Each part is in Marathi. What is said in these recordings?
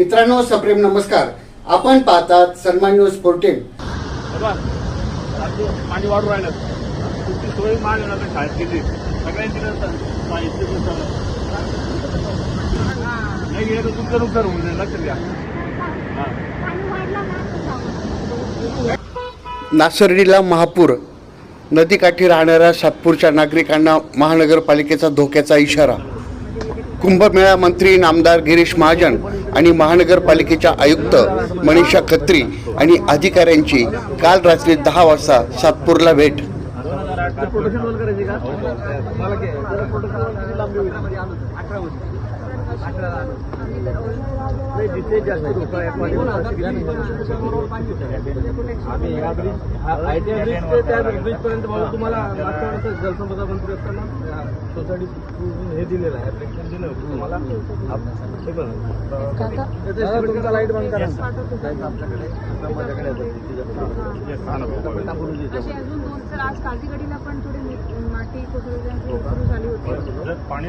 मित्रांनो सप्रेम नमस्कार. आपण पाहतात सन्मान न्यूज फोर्टीन पाणी वाढू राहिलं. तुमची सोय मान येणार शाळेत गेली सगळ्यांची. नाही गेलं तर तुमचं नुकसान होऊन जाईल. लक्षात घ्या. हा. नासर्डीला महापूर. नदीकाठी राहणाऱ्या सातपूरच्या नागरिकांना महानगरपालिकेचा धोक्याचा इशारा. कुंभमेळा मंत्री नामदार गिरीश महाजन आणि महानगरपालिकेच्या आयुक्त मनीषा खत्री आणि अधिकाऱ्यांची काल रात्री दहा वाजता सातपूरला भेट. नाही जिथे जास्त धोका आहे आम्ही त्या तुम्हाला मागच्या जलसंपदा मंत्री असताना सोसायटी हे दिलेलं आहे दिलं तुम्हाला हे बघा तुमचा लाइट बंद करा आपल्याकडे माझ्याकडे आज पण थोडी माती होती पाणी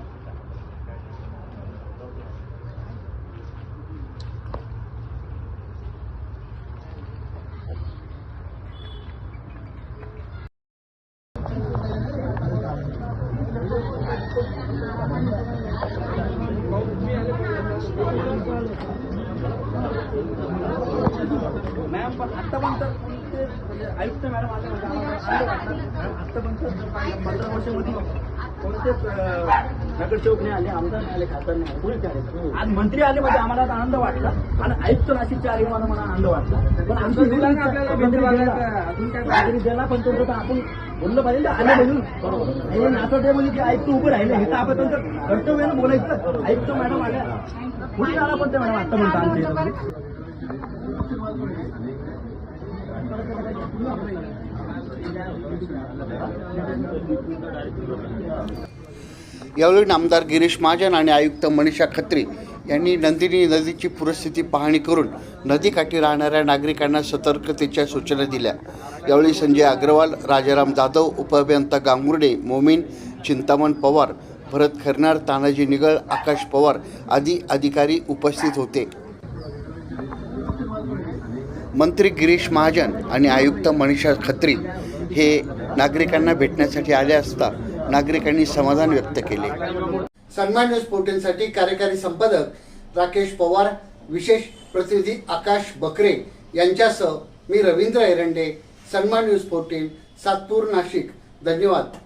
मॅम पण आतापर्यंत आयुक्त मॅडम आले म्हणजे आतापर्यंत पंधरा वर्षामध्ये नगरसेवक नाही आले आमदार नाही आले खासदार नाही आले कोणीच नाही आले? आज मंत्री आले म्हणजे आम्हाला आता आनंद वाटला. आणि आयुक्त नाशिकचे आले मला मला आनंद वाटला. पण आमचं दिला. ना पण तो होता आपण बोललं पाहिजे ना, आले म्हणून. असं ते म्हणजे आयुक्त उभे राहिले हे तर आपण त्यांचं कर्तव्यानं बोलायचं. आयुक्त मॅडम आल्या. कुठे आला पण ते मॅडम आतापर्यंत आमच्या इथं यावेळी नामदार गिरीश महाजन आणि आयुक्त मनीषा खत्री यांनी नंदिनी नदीची पूरस्थिती पाहणी करून नदीकाठी राहणाऱ्या नागरिकांना सतर्कतेच्या सूचना दिल्या. यावेळी संजय अग्रवाल राजाराम जाधव उपअभियंता गांगुर्डे मोमीन चिंतामण पवार भरत खरनार तानाजी निगळ आकाश पवार आदी अधिकारी उपस्थित होते. मंत्री गिरीश महाजन आणि आयुक्त मनीषा खत्री हे नागरिकांना भेटण्यासाठी आले असता नागरिकांनी समाधान व्यक्त केले. सन्मान न्यूज पोर्टलसाठी कार्यकारी संपादक राकेश पवार विशेष प्रतिनिधी आकाश बकरे यांच्यासह मी रवींद्र एरंडे सन्मान न्यूज पोर्टल सातपूर नाशिक. धन्यवाद.